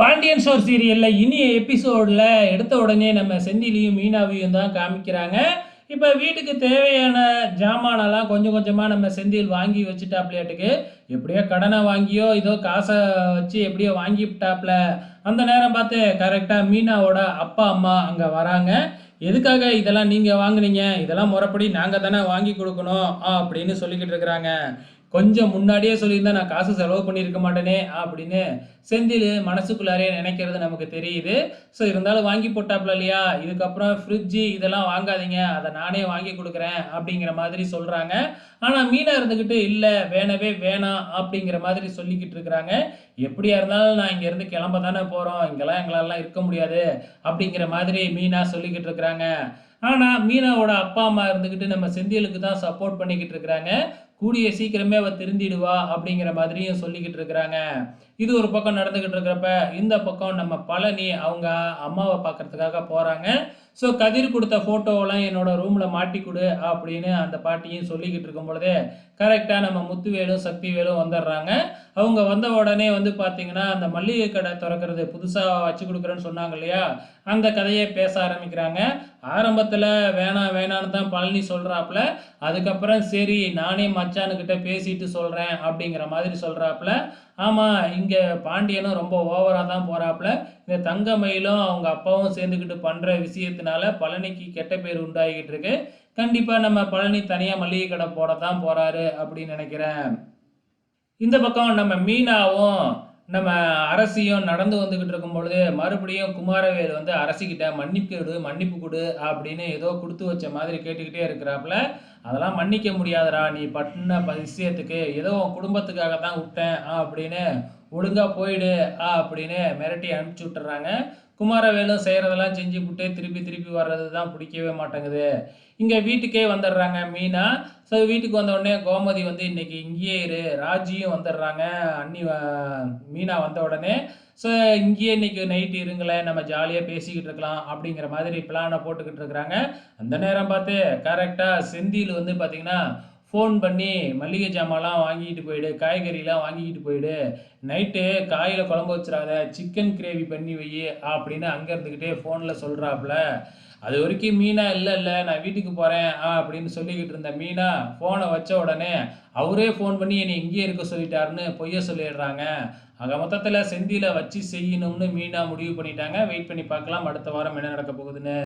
Pandian sure சீரியலில் இனிய எபிசோடில் எடுத்த உடனே நம்ம செந்திலையும் மீனாவையும் தான் காமிக்கிறாங்க. இப்போ வீட்டுக்கு தேவையான ஜாமானெல்லாம் கொஞ்சம் கொஞ்சமாக நம்ம செந்தில் வாங்கி வச்சுட்டாப்லையாட்டுக்கு. எப்படியோ கடனை வாங்கியோ ஏதோ காசை வச்சு எப்படியோ வாங்கிவிட்டாப்ல. அந்த நேரம் பார்த்து கரெக்டாக மீனாவோட அப்பா அம்மா அங்கே வராங்க. எதுக்காக இதெல்லாம் நீங்கள் வாங்குனீங்க? இதெல்லாம் முறைப்படி நாங்கள் தானே வாங்கி கொடுக்கணும் அப்படின்னு சொல்லிக்கிட்டு இருக்கிறாங்க. கொஞ்சம் முன்னாடியே சொல்லியிருந்தா நான் காசு செலவு பண்ணியிருக்க மாட்டேனே அப்படின்னு செந்தில் மனசுக்குள்ளாரே நினைக்கிறது நமக்கு தெரியுது. ஸோ இருந்தாலும் வாங்கி போட்டாப்ல இல்லையா? இதுக்கப்புறம் ஃப்ரிட்ஜு இதெல்லாம் வாங்காதீங்க. அதை நானே வாங்கி கொடுக்குறேன் அப்படிங்கிற மாதிரி சொல்கிறாங்க ஆனால் மீனா இருந்துக்கிட்டு இல்லை வேணவே வேணாம் அப்படிங்கிற மாதிரி சொல்லிக்கிட்டு இருக்கிறாங்க. எப்படியா இருந்தாலும் நான் இங்கேருந்து கிளம்ப தானே போகிறோம் இங்கெல்லாம் எங்களாலாம் இருக்க முடியாது அப்படிங்கிற மாதிரி மீனா சொல்லிக்கிட்டு இருக்கிறாங்க. ஆனால் மீனாவோட அப்பா அம்மா இருந்துக்கிட்டு நம்ம செந்திலுக்கு தான் சப்போர்ட் பண்ணிக்கிட்டு இருக்கிறாங்க. கூடிய சீக்கிரமே அவள் திருந்திடுவா அப்படிங்கிற மாதிரியும் சொல்லிக்கிட்டு இருக்கிறாங்க. இது ஒரு பக்கம் நடந்துக்கிட்டு இருக்கிறப்ப இந்த பக்கம் நம்ம பழனி அவங்க அம்மாவை பார்க்கறதுக்காக போகிறாங்க ஸோ கதிர் கொடுத்த ஃபோட்டோவெல்லாம் என்னோட ரூமில் மாட்டி கொடு அப்படின்னு அந்த பாட்டியும் சொல்லிக்கிட்டு இருக்கும் பொழுதே கரெக்டாக நம்ம முத்துவேலும் சக்திவேலும் வந்துடுறாங்க. அவங்க வந்த உடனே வந்து பார்த்தீங்கன்னா அந்த மல்லிகை கடை திறக்கிறது புதுசாக வச்சு கொடுக்குறேன்னு சொன்னாங்க இல்லையா? அந்த கதையை பேச ஆரம்பிக்கிறாங்க. ஆரம்பத்தில் வேணாம் வேணான்னு தான் பழனி சொல்கிறாப்புல அதுக்கப்புறம் சரி நானே மச்சானுக்கிட்ட பேசிட்டு சொல்கிறேன் அப்படிங்கிற மாதிரி சொல்கிறாப்புல ஆமாம் இங்கே பாண்டியனும் ரொம்ப ஓவராக தான் போகிறாப்புல இந்த தங்கமயிலும் அவங்க அப்பாவும் சேர்ந்துக்கிட்டு பண்ணுற விஷயத்தினால பழனிக்கு கெட்ட பேர் உண்டாகிக்கிட்டு இருக்கு. கண்டிப்பாக நம்ம பழனி தனியாக மளிகை கடை போட தான் போகிறாரு அப்படின்னு நினைக்கிறேன். இந்த பக்கம் நம்ம மீனாவும் நம்ம அரசியும் நடந்து வந்துக்கிட்டு இருக்கும் பொழுது மறுபடியும் குமாரவேல் வந்து அரசிக்கிட்ட மன்னிப்பு கொடு மன்னிப்பு கொடு அப்படின்னு ஏதோ கொடுத்து வச்ச மாதிரி கேட்டுக்கிட்டே இருக்கிறாப்புல அதெல்லாம் மன்னிக்க முடியாதடா நீ பட்டின விஷயத்துக்கு ஏதோ உன் குடும்பத்துக்காக தான் விட்டேன் அப்படின்னு ஒழுங்காக போயிடு ஆ அப்படின்னு மிரட்டி அனுப்பிச்சி விட்டுறாங்க. குமாரவேலும் செய்கிறதெல்லாம் செஞ்சு விட்டு திருப்பி திருப்பி வர்றது தான் பிடிக்கவே மாட்டேங்குது. இங்கே வீட்டுக்கே வந்துடுறாங்க. மீனா ஸோ வீட்டுக்கு வந்த உடனே கோமதி வந்து இன்னைக்கு இங்கேயே இரு. ராஜியும் வந்துடுறாங்க. அண்ணி மீனா வந்த உடனே ஸோ இங்கேயே இன்னைக்கு நைட்டு இருங்களேன். நம்ம ஜாலியாக பேசிக்கிட்டு இருக்கலாம். அப்படிங்கிற மாதிரி பிளானை போட்டுக்கிட்டு இருக்கிறாங்க. அந்த நேரம் பார்த்து கரெக்டாக செந்தியில் வந்து பார்த்திங்கன்னா ஃபோன் பண்ணி மளிகை ஜாமான்லாம் வாங்கிட்டு போயிடு. காய்கறிலாம் வாங்கிக்கிட்டு போயிடு. நைட்டு காயில் குழம்பு வச்சிடாத. சிக்கன் கிரேவி பண்ணி வை. அப்படின்னு அங்கே இருந்துக்கிட்டே ஃபோனில் சொல்கிறாப்புல அது வரைக்கும் மீனா இல்லை இல்லை நான் வீட்டுக்கு போகிறேன் ஆ அப்படின்னு சொல்லிக்கிட்டு இருந்த மீனா ஃபோனை வச்ச உடனே அவரே ஃபோன் பண்ணி என்னை இங்கேயே இருக்க சொல்லிட்டாருன்னு பொய்ய சொல்லிடுறாங்க. ஆக மொத்தத்தில் செந்தியில் வச்சு செய்யணும்னு மீனா முடிவு பண்ணிட்டாங்க. வெயிட் பண்ணி பார்க்கலாம். அடுத்த வாரம் என்ன நடக்க போகுதுன்னு.